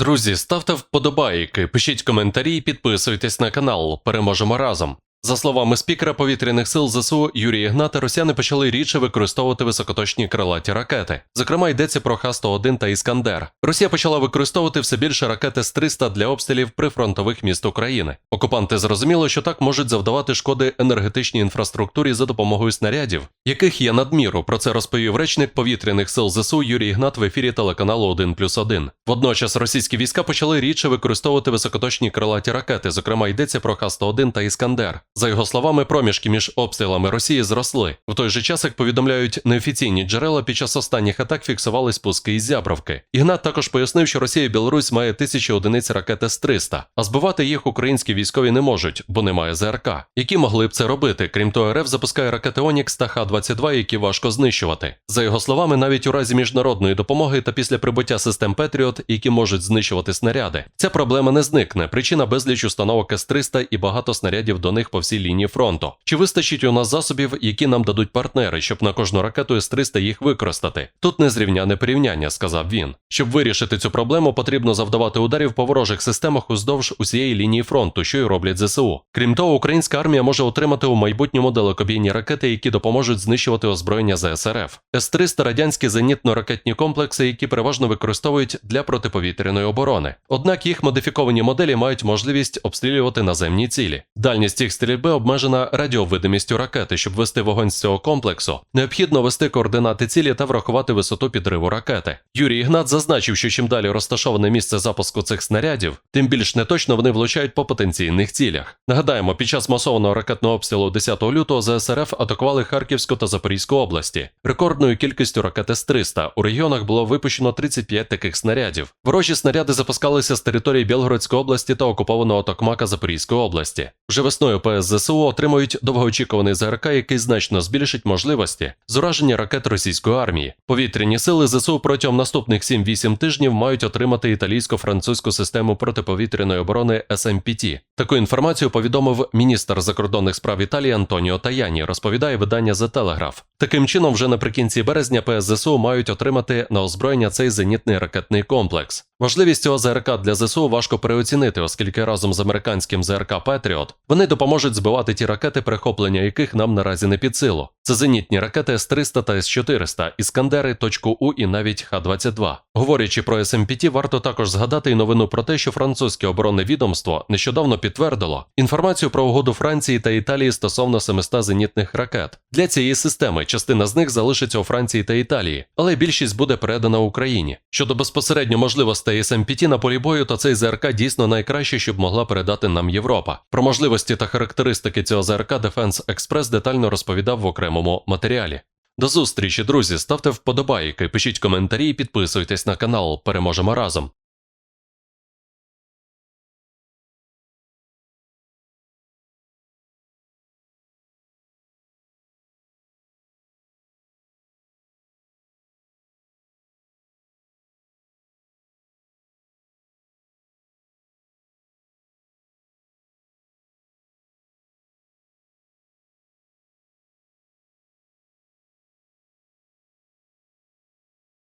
Друзі, ставте вподобайки, пишіть коментарі, і підписуйтесь на канал. Переможемо разом. За словами спікера повітряних сил ЗСУ Юрія Ігната, росіяни почали рідше використовувати високоточні крилаті ракети. Зокрема, йдеться про Х-101 та Іскандер. Росія почала використовувати все більше ракет С-300 для обстрілів прифронтових міст України. Окупанти зрозуміли, що так можуть завдавати шкоди енергетичній інфраструктурі за допомогою снарядів, яких є надміру. Про це розповів речник повітряних сил ЗСУ Юрій Ігнат в ефірі телеканалу 1+,1. Водночас російські війська почали рідше використовувати високоточні крилаті ракети. Зокрема, йдеться про Х-101 та Іскандер. За його словами, проміжки між обстрілами Росії зросли. В той же час, як повідомляють неофіційні джерела, під час останніх атак фіксували спуски із Зябровки. Ігнат також пояснив, що Росія і Білорусь має тисячі одиниць ракет С-300, а збивати їх українські військові не можуть, бо немає ЗРК. Які могли б це робити? Крім того, РФ запускає ракети Онікс та Х-22, які важко знищувати. За його словами, навіть у разі міжнародної допомоги та після прибуття систем Петріот, які можуть знищувати снаряди, ця проблема не зникне. Причина безліч установок С-300 і багато снарядів до них по всій лінії фронту. Чи вистачить у нас засобів, які нам дадуть партнери, щоб на кожну ракету С-300 їх використати? Тут незрівняне порівняння, сказав він. Щоб вирішити цю проблему, потрібно завдавати ударів по ворожих системах уздовж усієї лінії фронту, що й роблять ЗСУ. Крім того, українська армія може отримати у майбутньому далекобійні ракети, які допоможуть знищувати озброєння ЗСРФ. С-300 – радянські зенітно-ракетні комплекси, які переважно використовують для протиповітряної оборони. Однак їх модифіковані моделі мають можливість обстрілювати наземні цілі. Дальність їх стрільби обмежена радіовидимістю ракети. Щоб вести вогонь з цього комплексу, необхідно вести координати цілі та врахувати висоту підриву ракети. Юрій Ігнат зазначив, що чим далі розташоване місце запуску цих снарядів, тим більш неточно вони влучають по потенційних цілях. Нагадаємо, під час масованого ракетного обстрілу 10 лютого ЗСРФ атакували Харківську та Запорізьку області. Рекордною кількістю ракет С-300 у регіонах було випущено 35 таких снарядів. Ворожі снаряди запускалися з території Білгородської області та окупованого Токмака Запорізької області. Вже весною ПС ЗСУ отримують довгоочікуваний ЗРК, який значно збільшить можливості з ураження ракет російської армії. Повітряні сили ЗСУ протягом наступних 7-8 тижнів мають отримати італійсько-французьку систему протиповітряної оборони СМПТ. Таку інформацію повідомив міністр закордонних справ Італії Антоніо Таяні, розповідає видання The Telegraph. Таким чином, вже наприкінці березня ПС ЗСУ мають отримати на озброєння цей зенітний ракетний комплекс. Важливість цього ЗРК для ЗСУ важко переоцінити, оскільки разом з американським ЗРК Петріот вони допоможуть збивати ті ракети, перехоплення яких нам наразі не під силу. Це зенітні ракети С-300 та С-400, Іскандери, точку У і навіть Х-22. Говорячи про СМПТ, варто також згадати й новину про те, що французьке оборонне відомство нещодавно підтвердило інформацію про угоду Франції та Італії стосовно 700 зенітних ракет. Для цієї системи частина з них залишиться у Франції та Італії, але більшість буде передана Україні. Щодо безпосередньо можливостей СМПТ на полі бою, то цей ЗРК дійсно найкраще, щоб могла передати нам Європа. Про можливості та характеристики цього ЗРК Defense Express детально розповідав в окремому матеріалі. До зустрічі, друзі! Ставте вподобайки, пишіть коментарі і підписуйтесь на канал. Переможемо разом.